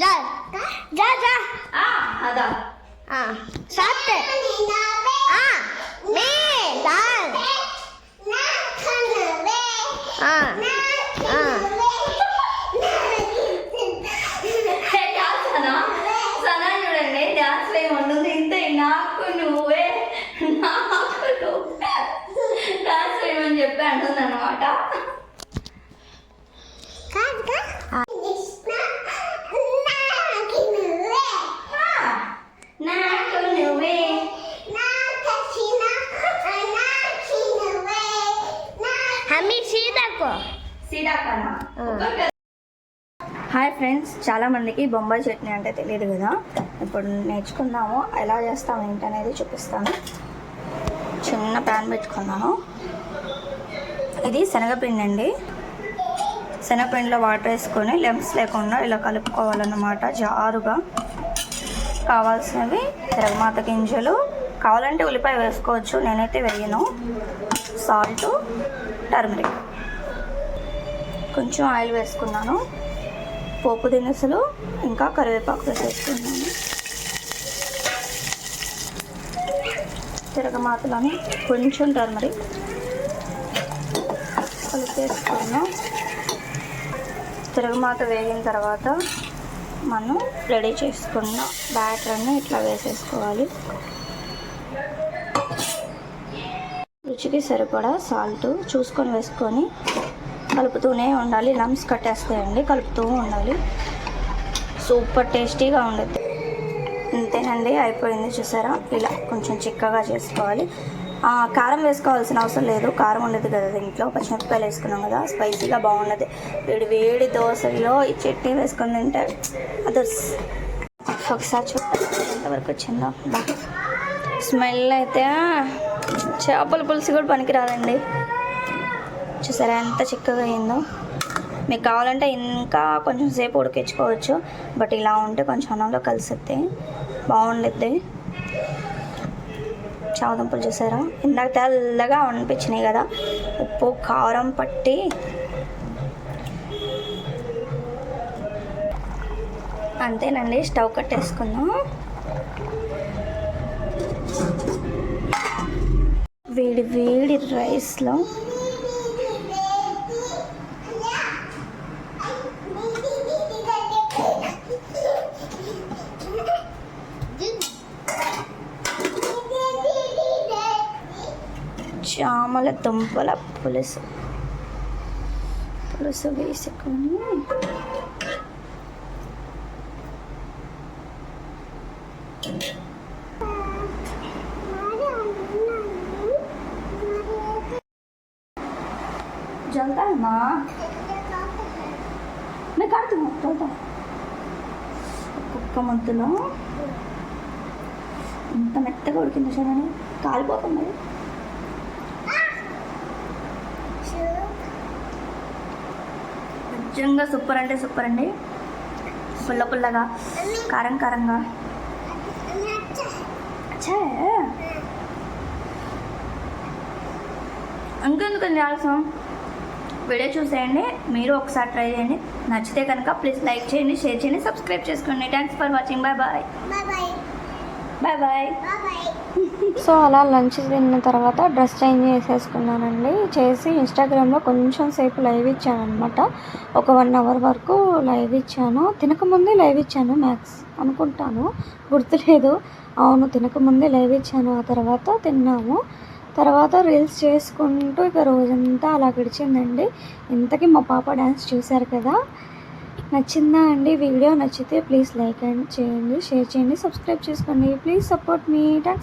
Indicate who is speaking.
Speaker 1: जा जा जा
Speaker 2: ఆ, అదా
Speaker 1: हाँ सात हाँ मैं दाल हाँ हाँ
Speaker 2: డాన్స్ అనా సనా చూడండి డాన్స్ వేయమంటుంది ఇంత నాకు నువ్వే నాకు నువ్వే డాన్స్ వేయమని చెప్పి అంటుంది అనమాట మమ్మీ
Speaker 1: సీతాకో.
Speaker 2: హాయ్ ఫ్రెండ్స్ చాలా మందికి బొంబాయి చట్నీ అంటే తెలియదు కదా. ఇప్పుడు నేర్చుకుందాము ఎలా చేస్తాము ఏంటి అనేది చూపిస్తాను. చిన్న ప్యాన్ పెట్టుకున్నాను. ఇది శనగపిండి అండి శనగపిండిలో వాటర్ వేసుకొని లెమ్స్ లేకుండా ఇలా కలుపుకోవాలన్నమాట జారుగా. కావాల్సినవి తిరగమాత గింజలు. కావాలంటే ఉల్లిపాయ వేసుకోవచ్చు నేనైతే వేయను. సాల్ట్. టర్మరిక్. కొంచెం ఆయిల్ వేసుకున్నాను. పోపు దినుసులు ఇంకా కరివేపాకు వేసేసుకున్నాను. తిరగమాతలను కొంచెం టర్మరిక్ కలిపేసుకున్నాం తిరగమాత వేగిన తర్వాత మనం రెడీ చేసుకున్న బ్యాటర్ని ఇట్లా వేసేసుకోవాలి. రుచికి సరిపడా సాల్ట్ చూసుకొని వేసుకొని కలుపుతూనే ఉండాలి. లమ్స్ కట్టేస్తాయండి కలుపుతూ ఉండాలి. సూపర్ టేస్టీగా ఉండదు. అంతేనండి అయిపోయింది చూసారా? ఇలా కొంచెం చిక్కగా చేసుకోవాలి. కారం వేసుకోవాల్సిన అవసరం లేదు. కారం ఉండదు కదా ఇంట్లో పచ్చిమిరపకాయలు వేసుకున్నాం కదా స్పైసీగా బాగున్నది వేడి వేడి దోశలో ఈ చట్నీ వేసుకొని తింటే అదర్స్. ఒకసారి చూడండి ఎంతవరకు వచ్చిందో. స్మెల్ అయితే చేపల పులుసు కూడా పనికిరాదండి. చూసారా ఎంత చిక్కగా అయిందో. మీకు కావాలంటే ఇంకా కొంచెం సేపు ఉడికించుకోవచ్చు. బట్ ఇలా ఉంటే కొంచెం అన్నంలో కలిసిద్ది. బాగుండిద్ది. చావదుంపలు చూసారా? ఇందాక తెల్లగా అనిపించినాయి కదా. ఉప్పు కారం పట్టి. అంతేనండి స్టవ్ కట్టేసుకుందాం. వేడి వేడి రైస్లో చామల దుంపల పులుసు. పులుసు వేసుకొని జల్తా है माँ मैं काट दूँ चलता కుక్క ముద్దులో ఇంత మెత్తగా ఉడికింది చూడండి కాలిపోతుంది నిజంగా సూపర్ అంటే సూపర్ అండి పుల్ల పుల్లగా కారం కారంగా అచ్చా ఇంకెందుకండి ఆలస్యం వీడియో చూసేయండి మీరు ఒకసారి ట్రై చేయండి. నచ్చితే కనుక ప్లీజ్ లైక్ చేయండి షేర్ చేయండి సబ్స్క్రైబ్ చేసుకోండి. Thanks for watching bye bye bye bye
Speaker 3: so అలా లంచ్ తిన్న తర్వాత డ్రెస్ చేంజ్ చేసేసుకున్నానండి. చేసి ఇన్స్టాగ్రామ్లో కొంచెం సేపు లైవ్ ఇచ్చాను అనమాట ఒక వన్ అవర్ వరకు లైవ్ ఇచ్చాను. తినకముందే లైవ్ ఇచ్చాను మ్యాక్స్ అనుకుంటాను. గుర్తులేదు. అవును తినకముందే లైవ్ ఇచ్చాను. ఆ తర్వాత తిన్నాము. తర్వాత రీల్స్ చేసుకుంటూ ఇక రోజంతా అలా గడిచిందండి. ఇంతకీ మా పాప డ్యాన్స్ చూశారు కదా. నచ్చిందా అండి? వీడియో నచ్చితే ప్లీజ్ లైక్ అండ్ చేయండి షేర్ చేయండి సబ్స్క్రైబ్ చేసుకోండి. Please support me. థ్యాంక్స్